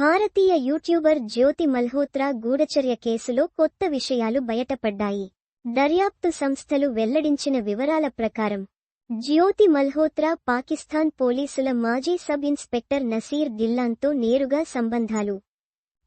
భారతీయ YouTuber జ్యోతి మల్హోత్రా గూఢచర్య కేసులో కొత్త విషయాలు బయటపడ్డాయి. దర్యాప్తు సంస్థలు వెల్లడించిన వివరాల ప్రకారం జ్యోతి మల్హోత్రా పాకిస్తాన్ పోలీసుల మాజీ సబ్ ఇన్స్పెక్టర్ నసీర్ దిల్లాన్తో నేరుగా సంబంధాలు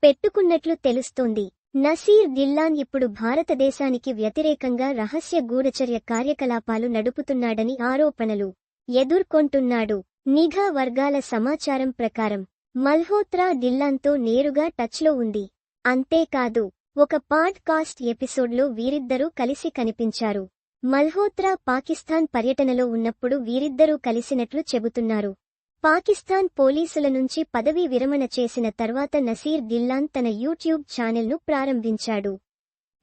పెట్టుకున్నట్లు తెలుస్తోంది. నసీర్ దిల్లాన్ ఇప్పుడు భారతదేశానికి వ్యతిరేకంగా రహస్య గూఢచర్య కార్యకలాపాలు నడుపుతున్నాడని ఆరోపణలు ఎదుర్కొంటున్నాడు. నిఘా వర్గాల సమాచారం ప్రకారం మల్హోత్రా దిల్లాన్తో నేరుగా టచ్లో ఉంది. అంతేకాదు ఒక పాడ్ కాస్ట్ ఎపిసోడ్లో వీరిద్దరూ కలిసి కనిపించారు. మల్హోత్రా పాకిస్తాన్ పర్యటనలో ఉన్నప్పుడు వీరిద్దరూ కలిసినట్లు చెబుతున్నారు. పాకిస్తాన్ పోలీసుల నుంచి పదవీ విరమణ చేసిన తర్వాత నసీర్ దిల్లాన్ తన యూట్యూబ్ ఛానెల్ను ప్రారంభించాడు.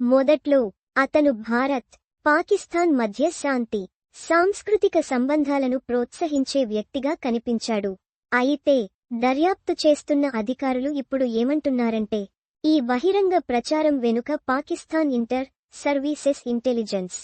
మొదట్లో అతను భారత్ పాకిస్తాన్ మధ్య శాంతి సాంస్కృతిక సంబంధాలను ప్రోత్సహించే వ్యక్తిగా కనిపించాడు. అయితే దర్యాప్తు చేస్తున్న అధికారులు ఇప్పుడు ఏమంటున్నారంటే ఈ బహిరంగ ప్రచారం వెనుక పాకిస్తాన్ ఇంటర్ సర్వీసెస్ ఇంటెలిజెన్స్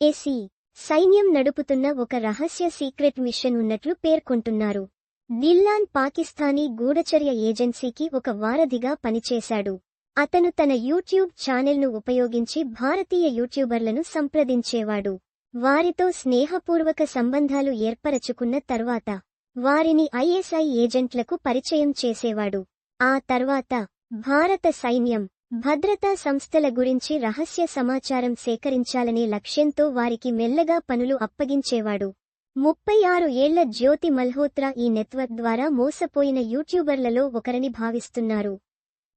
ఎసి సైన్యం నడుపుతున్న ఒక రహస్య సీక్రెట్ మిషన్ ఉన్నట్లు పేర్కొంటున్నారు. దిల్లాన్ పాకిస్తానీ గూఢచర్య ఏజెన్సీకి ఒక వారధిగా పనిచేశాడు. అతను తన యూట్యూబ్ ఛానెల్ను ఉపయోగించి భారతీయ యూట్యూబర్లను సంప్రదించేవాడు. వారితో స్నేహపూర్వక సంబంధాలు ఏర్పరచుకున్న తర్వాత వారిని ఐఎస్ఐ ఏజెంట్లకు పరిచయం చేసేవాడు. ఆ తర్వాత భారత సైన్యం భద్రతా సంస్థల గురించి రహస్య సమాచారం సేకరించాలనే లక్ష్యంతో వారికి మెల్లగా పనులు అప్పగించేవాడు. ముప్పై ఆరు ఏళ్ళ జ్యోతి మల్హోత్రా ఈ నెట్వర్క్ ద్వారా మోసపోయిన యూట్యూబర్లలో ఒకరని భావిస్తున్నారు.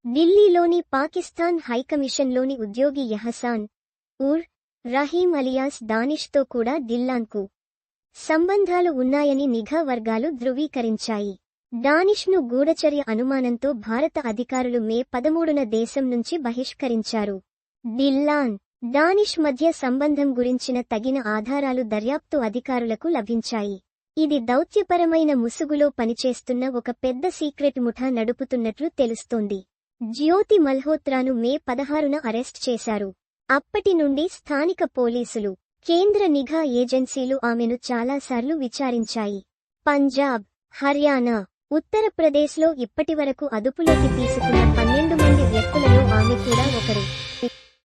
ఢిల్లీలోని పాకిస్తాన్ హైకమిషన్లోని ఉద్యోగి యహసాన్ ఉర్ రహీం అలియాస్ దానిష్తో కూడా దిల్లాన్కు సంబంధాలు ఉన్నాయని నిఘా వర్గాలు ధృవీకరించాయి. డానిష్ను గూఢచర్య అనుమానంతో భారత అధికారులు మే పదమూడున దేశం నుంచి బహిష్కరించారు. దిల్లాన్ డానిష్ మధ్య సంబంధం గురించిన తగిన ఆధారాలు దర్యాప్తు అధికారులకు లభించాయి. ఇది దౌత్యపరమైన ముసుగులో పనిచేస్తున్న ఒక పెద్ద సీక్రెట్ ముఠా నడుపుతున్నట్లు తెలుస్తోంది. జ్యోతి మల్హోత్రాను మే పదహారున అరెస్ట్ చేశారు. అప్పటి నుండి స్థానిక పోలీసులు కేంద్ర నిఘా ఏజెన్సీలు ఆమెను చాలాసార్లు విచారించాయి. పంజాబ్ హర్యానా ఉత్తరప్రదేశ్లో ఇప్పటివరకు అదుపులోకి తీసుకున్న పన్నెండు మంది వ్యక్తులలో ఆమె కూడా ఒకరు.